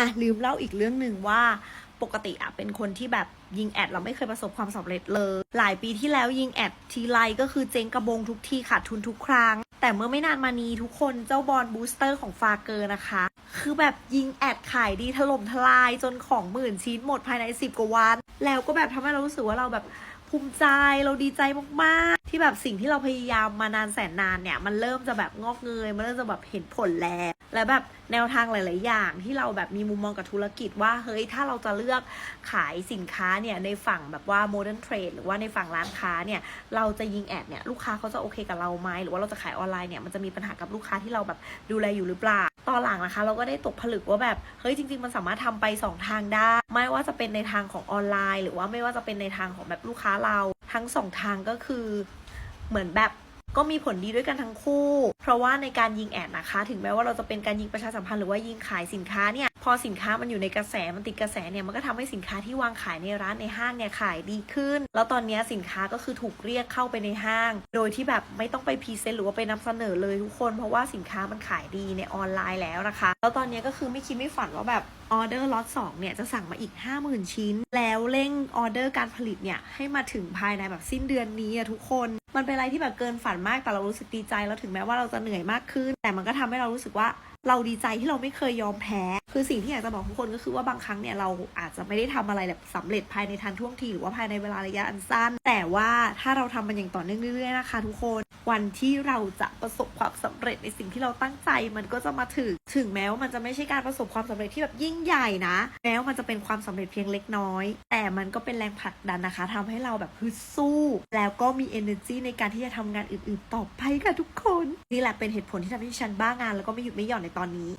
อะลืมเล่าอีกเรื่องหนึ่งว่าปกติอะเป็นคนที่แบบยิงแอดเราไม่เคยประสบความสำเร็จเลย หลายปีที่แล้วยิงแอดทีไรก็คือเจ๊งกระบงทุกทีขาดทุนทุกครั้ง แต่เมื่อไม่นานมานี้ทุกคนเจ้าบอลบูสเตอร์ของฟาเกอร์นะคะ คือแบบยิงแอดขายดีถล่มทลายจนของหมื่นชิ้นหมดภายใน 10 กว่าวัน แล้วก็แบบทำให้เรารู้สึกว่าเราแบบภูมิใจเราดีใจมาก ที่แบบสิ่งที่เราพยายามมานานแสนนานเนี่ย มันเริ่มจะแบบงอกเงย มันเริ่มจะแบบเห็นผลแล้ว และแบบแนวทางหลาย ๆ อย่างที่เราแบบมีมุมมองกับธุรกิจว่า เฮ้ย ถ้าเราจะเลือกขายสินค้าเนี่ย ในฝั่งแบบว่าโมเดิร์นเทรดหรือว่าในฝั่งร้านค้าเนี่ย เราจะยิงแอดเนี่ย ลูกค้าเขาจะโอเคกับเราไหมหรือว่าเราจะขายออนไลน์เนี่ย มันจะมีปัญหากับลูกค้าที่เราแบบดูแลอยู่หรือเปล่าตอนหลังนะคะเราก็ได้ตกผลึกว่าแบบเฮ้ยจริง ๆ มันสามารถทำไปสองทางได้ ไม่ว่าจะเป็นในทางของออนไลน์ หรือว่าไม่ว่าจะเป็นในทางของแบบลูกค้าเรา ทั้งสองทางก็คือเหมือนแบบก็มีผลดีด้วยกันทั้งคู่เพราะว่าในการยิงแอดนะคะ ถึงแม้ว่าเราจะเป็นการยิงประชาสัมพันธ์หรือว่ายิงขายสินค้าเนี่ยพอสินค้ามันอยู่ในกระแสมันติดกระแสเนี่ยมันก็ทำให้สินค้าที่วางขายในร้านในห้างเนี่ยขายดีขึ้น แล้วตอนนี้สินค้าก็คือถูกเรียกเข้าไปในห้าง โดยที่แบบไม่ต้องไปพรีเซนต์หรือว่าไปนำเสนอเลยทุกคน เพราะว่าสินค้ามันขายดีในออนไลน์แล้วนะคะ แล้วตอนนี้ก็คือไม่คิดไม่ฝันว่าแบบออเดอร์ล็อต2เนี่ยจะสั่งมาอีก 50,000 ชิ้น แล้วเร่งออเดอร์การผลิตเนี่ยให้มาถึงภายในแบบสิ้นเดือนนี้อะทุกคน มันเป็นอะไรที่แบบเกินฝันมากแต่เรารู้สึกดีใจแล้วถึงแม้ว่าเราจะเหนื่อยมากขึ้น แต่มันก็ทำให้เรารู้สึกว่าเราดีใจที่เราไม่เคยยอมแพ้ คือสิ่งที่อยากจะบอกทุกคนก็คือว่าบางครั้งเนี่ยเราอาจจะไม่ได้ทำอะไรแบบสำเร็จภายในทันท่วงทีหรือว่าภายในเวลาระยะอันสั้น แต่ว่าถ้าเราทำมันอย่างต่อเนื่องเรื่อยๆนะคะ ทุกคนวันที่เราจะประสบความสำเร็จในสิ่งที่เราตั้งใจมันก็จะมาถึง ถึงแม้ว่ามันจะไม่ใช่การประสบความสำเร็จที่แบบยิ่งใหญ่นะแม้ว่ามันจะเป็นความสำเร็จเพียงเล็กน้อย แต่มันก็เป็นแรงผลักดันนะคะทำให้เราแบบฮึดสู้ แล้วก็มี energy ในการที่จะทำงานอื่นๆ ต่อไปค่ะทุกคน นี่แหละเป็นเหตุผลที่ทำให้ฉันบ้างาน แล้วก็ไม่หยุดไม่หย่อนในตอนนี้